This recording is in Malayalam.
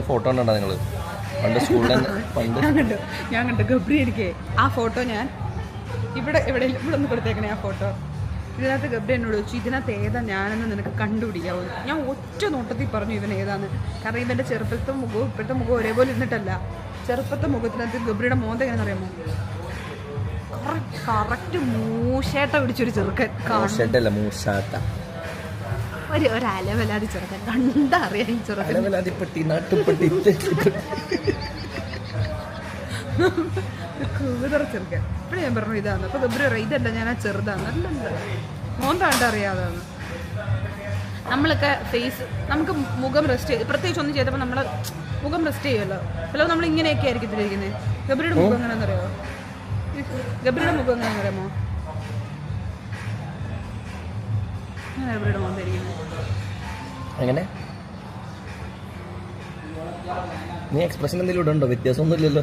ഗബ്രിയുടെ ഫോട്ടോ ഉണ്ടോ നിങ്ങൾ പണ്ട് സ്കൂളിൽ പണ്ട് ഞാൻ കണ്ടു. ഗബ്രി ഇരിക്കേ. ആ ഫോട്ടോ ഞാൻ ഇവിടെ ഇവിടെ ഇവിടെ ഒന്ന് കൊടുത്തേക്കണേ ആ ഫോട്ടോ ഇതിനകത്ത് ഗബ്രി എന്നോട് ചോദിച്ചു ഇതിനകത്ത് ഏതാ ഞാനെന്ന് നിനക്ക് കണ്ടുപിടിക്കാവോ? ഞാൻ ഒറ്റ നോട്ടത്തിൽ പറഞ്ഞു ഇവൻ ഏതാന്ന്? കാരണം ഇവന്റെ ചെറുപ്പത്തെ മുഖവും ഇപ്പോഴത്തെ മുഖവും ഒരേപോലെ ഇരുന്നിട്ടല്ല. ചെറുപ്പത്തെ മുഖത്തിനകത്ത് ഗബ്രിയുടെ മോന്ത എങ്ങനെ അറിയാമോ? കറക്റ്റ് മൂശേട്ട പിടിച്ചൊരു ചെറുക്കൻ. ഷെഡല്ല മൂസാത്ത ഒരു ഒരു അലവലാതി ചെറുക്കൻ. കണ്ടറിയാം ഈ ചെറുക്കൻ. അലവലാതിപ്പെട്ടി നാട്ടുപ്പെട്ടി. കൂതറ ചെറുക്കൻ. ഇപ്പഴേ ഞാൻ പറഞ്ഞു ഇതാണ്. അപ്പൊ ഗബ്രി പറയും ഇതല്ല ഞാൻ ആ ചെറുതാണ്. അല്ലല്ല കണ്ടറിയാതാണ് നമ്മളൊക്കെ ഫേസ് നമുക്ക് മുഖം റെസ്റ്റ് ചെയ്ത് പ്രത്യേകിച്ച് ഒന്നും ചെയ്തപ്പോൾ നമ്മൾ മുഖം റെസ്റ്റ് ചെയ്യുമല്ലോ ചിലപ്പോൾ നമ്മൾ ഇങ്ങനെയൊക്കെ ആയിരിക്കും ഇരിക്കുന്നത് ഗബ്രിയുടെ മുഖം എങ്ങനെയാണെന്നറിയോ? ഗബ്രിയുടെ മുഖം എങ്ങനെയാണെന്നറിയാമോ? അറിയാമോ ഗബ്രിയുടെ മുഖം ഇരിക്കുന്നത് എങ്ങനെ? നീ എക്സ്പ്രഷൻ എന്തെങ്കിലും വ്യത്യാസം വ്യത്യാസമൊന്നുമില്ലല്ലോ.